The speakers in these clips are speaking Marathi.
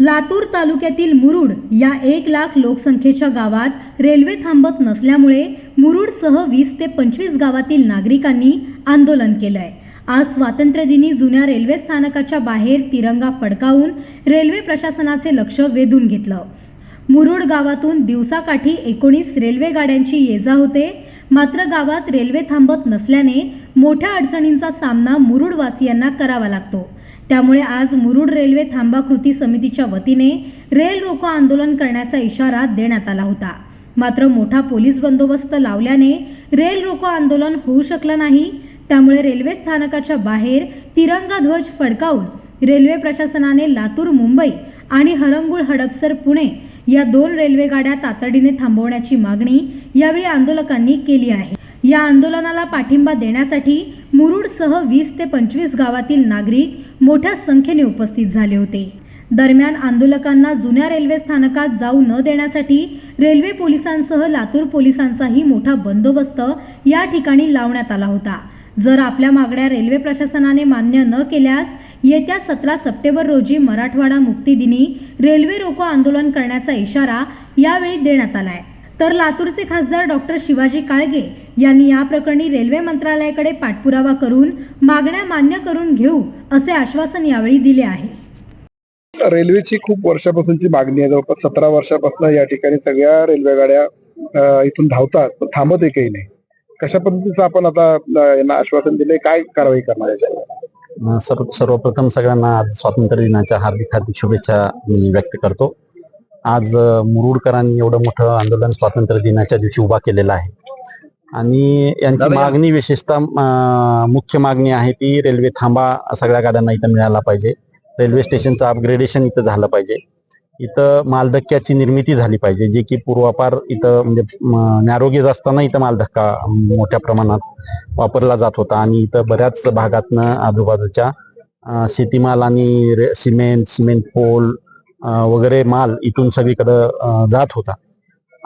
लातूर तालुक्यातील मुरुड या एक लाख लोकसंख्येच्या गावात रेल्वे थांबत नसल्यामुळे मुरुडसह वीस ते पंचवीस गावातील नागरिकांनी आंदोलन केलंय. आज स्वातंत्र्यदिनी जुन्या रेल्वे स्थानकाच्या बाहेर तिरंगा फडकावून रेल्वे प्रशासनाचे लक्ष वेधून घेतलं. मुरुड गावातून दिवसाकाठी एकोणीस रेल्वे गाड्यांची ये जा होते. मात्र गावात रेल्वे थांबत नसल्याने मोठ्या अडचणींचा सामना मुरुडवासियांना करावा लागतो. त्यामुळे आज मुरुड रेल्वे थांबा कृती समितीच्या वतीने रेल रोको आंदोलन करण्याचा इशारा देण्यात आला होता. मात्र मोठा पोलीस बंदोबस्त लावल्याने रेल रोको आंदोलन होऊ शकलं नाही. त्यामुळे रेल्वे स्थानकाच्या बाहेर तिरंगा ध्वज फडकावून रेल्वे प्रशासनाने लातूर मुंबई आणि हरंगुळ हडपसर पुणे या दोन रेल्वे गाड्या तातडीने थांबवण्याची मागणी यावेळी आंदोलकांनी केली आहे. या आंदोलनाला पाठिंबा देण्यासाठी मुरुडसह वीस ते पंचवीस गावातील नागरिक मोठ्या संख्येने उपस्थित झाले होते. दरम्यान आंदोलकांना जुन्या रेल्वे स्थानकात जाऊ न देण्यासाठी रेल्वे पोलिसांसह लातूर पोलिसांचाही मोठा बंदोबस्त या ठिकाणी लावण्यात आला होता. जर आपल्या मागण्या रेल्वे प्रशासनाने मान्य न केल्यास येत्या सतरा सप्टेंबर रोजी मराठवाडा मुक्ती दिनी रेल्वे रोको आंदोलन करण्याचा इशारा यावेळी देण्यात आलाय. तर लातूरचे खासदार डॉक्टर शिवाजी काळगे यांनी या प्रकरणी रेल्वे मंत्रालयाकडे पाठपुरावा करून मागण्या मान्य करून घेऊ असे आश्वासन यावेळी दिले आहे. रेल्वेची खूप वर्षापासूनची मागणी आहे. जवळपास सतरा वर्षापासून या ठिकाणी सगळ्या रेल्वे गाड्या इथून धावतात पण थांबत एकही नाही. कशा पद्धतीचं आपण आता यांना आश्वासन दिले काय कारवाई करणार याच्यावर सर्व सर्वप्रथम सगळ्यांना आज स्वातंत्र्य दिनाच्या हार्दिक हार्दिक शुभेच्छा मी व्यक्त करतो. आज मुरुडकरांनी एवढं मोठं आंदोलन स्वातंत्र्य दिनाच्या दिवशी उभा केलेलं आहे. आणि यांची मागणी विशेषतः मुख्य मागणी आहे ती रेल्वे थांबा सगळ्या गाड्यांना इथं मिळाला पाहिजे. रेल्वे स्टेशनचं अपग्रेडेशन इथं झालं पाहिजे. इथं मालधक्क्याची निर्मिती झाली पाहिजे जे की पूर्वापार इथं म्हणजे नॅरोगेज असताना इथं मालधक्का मोठ्या प्रमाणात वापरला जात होता. आणि इथं बऱ्याच भागातनं आजूबाजूच्या शेतीमाल आणि रे- सिमेंट सिमेंट पोल वगैरे माल इथून सगळीकडं जात होता.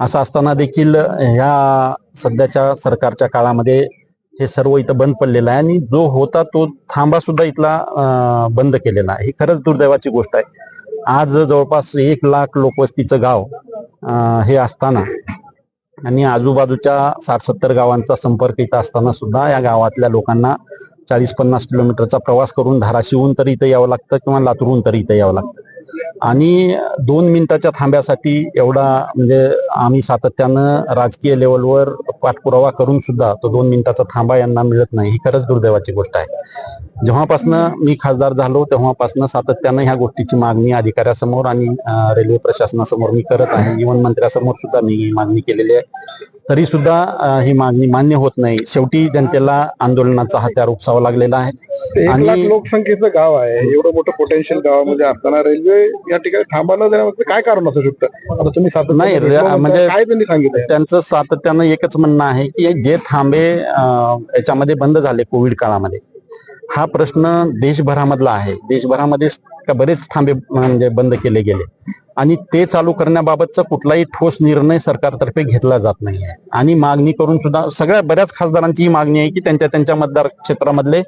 असं असताना देखील ह्या सध्याच्या सरकारच्या काळामध्ये हे सर्व इथं बंद पडलेलं आहे. आणि जो होता तो थांबा सुद्धा इथला बंद केलेला आहे. ही खरंच दुर्दैवाची गोष्ट आहे. आज जवळपास एक लाख लोकवस्तीचं गाव हे असताना आणि आजूबाजूच्या साठ सत्तर गावांचा संपर्क इथं असताना सुद्धा या गावातल्या लोकांना चाळीस पन्नास किलोमीटरचा प्रवास करून धाराशिवून तरी इथं यावं लागतं किंवा लातूरहून तरी इथं यावं लागतं. आणि दोन मिनिटाच्या थांब्यासाठी एवढा म्हणजे आम्ही सातत्यानं राजकीय लेवलवर पाठपुरावा करून सुद्धा तो दोन मिनिटाचा थांबा यांना मिळत नाही. ही खरंच दुर्दैवाची गोष्ट आहे. जेव्हापासनं मी खासदार झालो तेव्हापासनं सातत्यानं ह्या गोष्टीची मागणी अधिकाऱ्यासमोर आणि रेल्वे प्रशासनासमोर मी करत आहे. जीवन मंत्र्यासमोर सुद्धा मी ही मागणी केलेली आहे. तरी सुद्धा ही मागणी मान्य होत नाही. शेवटी जनतेला आंदोलनाचा हत्यार उपसावा लागलेला आहे. आणि- लोकसंख्येचं गाव आहे. एवढं मोठं पोटेन्शियल गावामध्ये असताना रेल्वे या ठिकाणी थांबा न देण्याचं काय कारण असू शकतं आता तुम्ही सातत्यानं नाही, रे- म्हणजे- काय त्यांनी सांगितलं? त्यांचं सातत्यानं एकच म्हणणं आहे की जे थांबे अं, याच्यामध्ये बंद झाले कोविड काळामध्ये. हा प्रश्न देशभरामधला आहे. देशभरामध्ये स- बरेच थांबे म्हणजे बंद केले गेले. आणि ते चालू करण्याबाबतचा कुठलाही ठोस निर्णय सरकारतर्फे घेतला जात नाही आहे. आणि मागणी करून सुद्धा सगळ्या बऱ्याच खासदारांची ही मागणी आहे की त्यांच्या त्यांच्या मतदार क्षेत्रामधले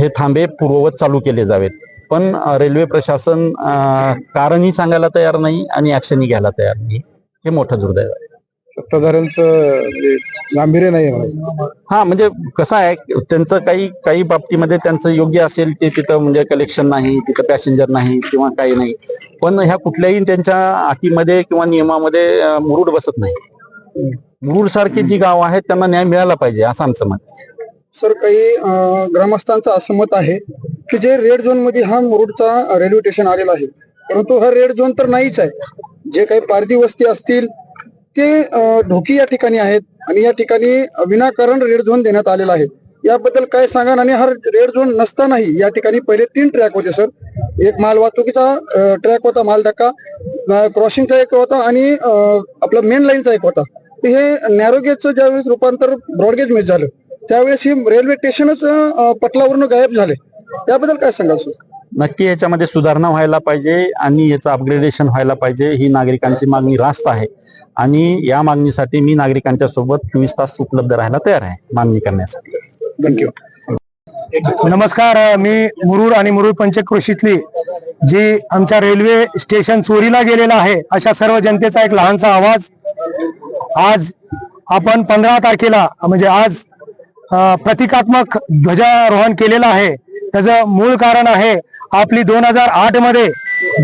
हे थांबे पूर्ववत चालू केले जावेत. पण रेल्वे प्रशासन कारणही सांगायला तयार नाही आणि ऍक्शनही घ्यायला तयार नाही. हे मोठं दुर्दैव आहे. सत्ताधाऱ्यांचं म्हणजे गांभीर्य नाही हा म्हणजे कसं आहे त्यांचं काही काही बाबतीमध्ये त्यांचं योग्य असेल ते तिथं म्हणजे कलेक्शन नाही तिथं पॅसेंजर नाही किंवा काही नाही. पण ह्या कुठल्याही त्यांच्या अटीमध्ये किंवा नियमामध्ये मुरुड बसत नाही. मुरुड सारखी जी गाव आहेत त्यांना न्याय मिळाला पाहिजे असं आमचं मत. सर काही ग्रामस्थांचं असं मत आहे की जे रेड झोनमध्ये हा मुरुडचा रेल्वे स्टेशन आलेला आहे. परंतु हा रेड झोन तर नाहीच आहे. जे काही पारधी वस्ती असतील ते ढोकी या ठिकाणी आहेत आणि या ठिकाणी विनाकारण रेड झोन देण्यात आलेला आहे. याबद्दल काय सांगा आणि हा रेड झोन नसतानाही या ठिकाणी पहिले तीन ट्रॅक होते सर एक माल वाहतुकीचा ट्रॅक होता माल धक्का क्रॉसिंगचा एक होता आणि आपला मेन लाईनचा एक होता. हे नॅरोगेजचं ज्यावेळेस रूपांतर ब्रॉडगेजमध्ये झालं त्यावेळेस ही रेल्वे स्टेशनच पटलावरून गायब झाले. त्याबद्दल काय सांगाल सर नक्की याच्यामध्ये सुधारणा व्हायला पाहिजे आणि याचं अपग्रेडेशन व्हायला पाहिजे ही नागरिकांची मागणी रास्त आहे. आणि या मागणीसाठी मी नागरिकांच्या सोबत चोवीस तास उपलब्ध राहायला तयार आहे मागणी करण्यासाठी. थँक्यू नमस्कार मी मुरुड आणि मुरुड पंचकृषीतली जी आमच्या रेल्वे स्टेशन चोरीला गेलेला आहे अशा सर्व जनतेचा एक लहानसा आवाज. आज आपण पंधरा तारखेला म्हणजे आज प्रतिकात्मक ध्वजारोहण केलेलं आहे. त्याचं मूळ कारण आहे आपली दोन हजार आठमध्ये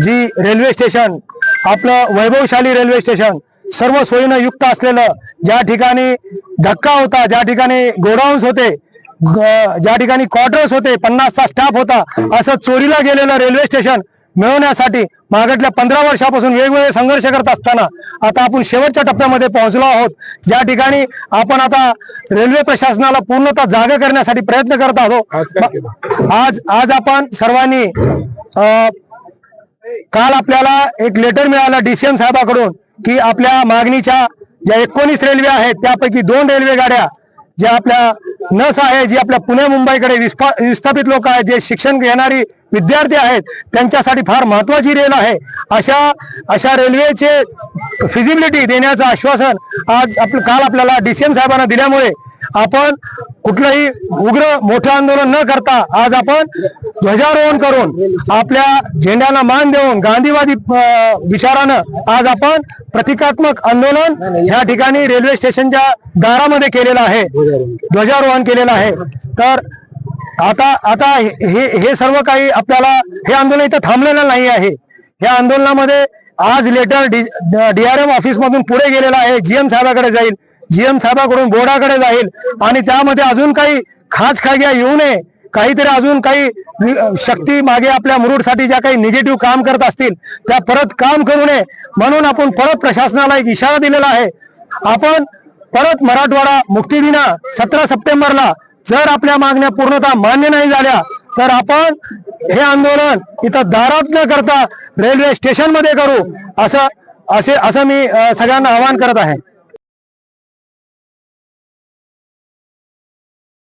जी रेल्वे स्टेशन आपलं वैभवशाली रेल्वे स्टेशन सर्व सोयीनं युक्त असलेलं ज्या ठिकाणी धक्का होता ज्या ठिकाणी गोडाऊन्स होते ग- ज्या ठिकाणी क्वार्टर्स होते पन्नासचा स्टाफ होता असं चोरीला गेलेलं रेल्वे स्टेशन मिळवण्यासाठी मागटल्या पंधरा वर्षापासून वेगवेगळे संघर्ष करत असताना आता आपण शेवटच्या टप्प्यामध्ये पोहोचलो आहोत. ज्या ठिकाणी आपण आता रेल्वे प्रशासनाला पूर्णतः जागा करण्यासाठी प्रयत्न करत आहोत. आज आज आपण सर्वांनी काल आपल्याला एक लेटर मिळालं डीसीएम साहेबाकडून की आपल्या मागणीच्या ज्या एकोणीस रेल्वे आहेत त्यापैकी दोन रेल्वे गाड्या ज्या आपल्या नस आहे जी आपल्या पुणे मुंबईकडे विस्फा विस्थापित लोक आहेत जे शिक्षण घेणारी विद्यार्थी आहेत त्यांच्यासाठी फार महत्वाची रेल आहे. अशा अशा रेल्वेचे फिजिबिलिटी देण्याचं आश्वासन आज आपलं काल आपल्याला डीसीएम साहेबांना दिल्यामुळे आपण कुठलंही उग्र मोठं आंदोलन न करता आज आपण ध्वजारोहण करून आपल्या झेंड्याला मान देऊन गांधीवादी विचारानं आज आपण प्रतिकात्मक आंदोलन या ठिकाणी रेल्वे स्टेशनच्या दारामध्ये केलेलं आहे. ध्वजारोहण केलेलं आहे. तर आता आता हे हे सर्व काही आपल्याला हे आंदोलन इथं थांबलेलं नाही आहे. या आंदोलनामध्ये आज लेटर डीआरएम ऑफिस मधून पुढे गेलेला आहे. जीएम साहेबाकडे जाईल. जीएम साहेबांकडून बोर्डाकडे जाईल आणि त्यामध्ये अजून काही खास खाग्या येऊ नये काहीतरी अजून काही शक्ती मागे आपल्या मुरुडसाठी ज्या काही निगेटिव्ह काम करत असतील त्या परत काम करू नये. म्हणून आपण परत प्रशासनाला एक इशारा दिलेला आहे. आपण परत मराठवाडा मुक्तीदिना सतरा सप्टेंबरला जर आपल्या मागण्या पूर्णतः मान्य नाही झाल्या तर आपण हे आंदोलन इथं दारात न करता रेल्वे स्टेशनमध्ये करू असं असे असं मी सगळ्यांना आवाहन करत आहे.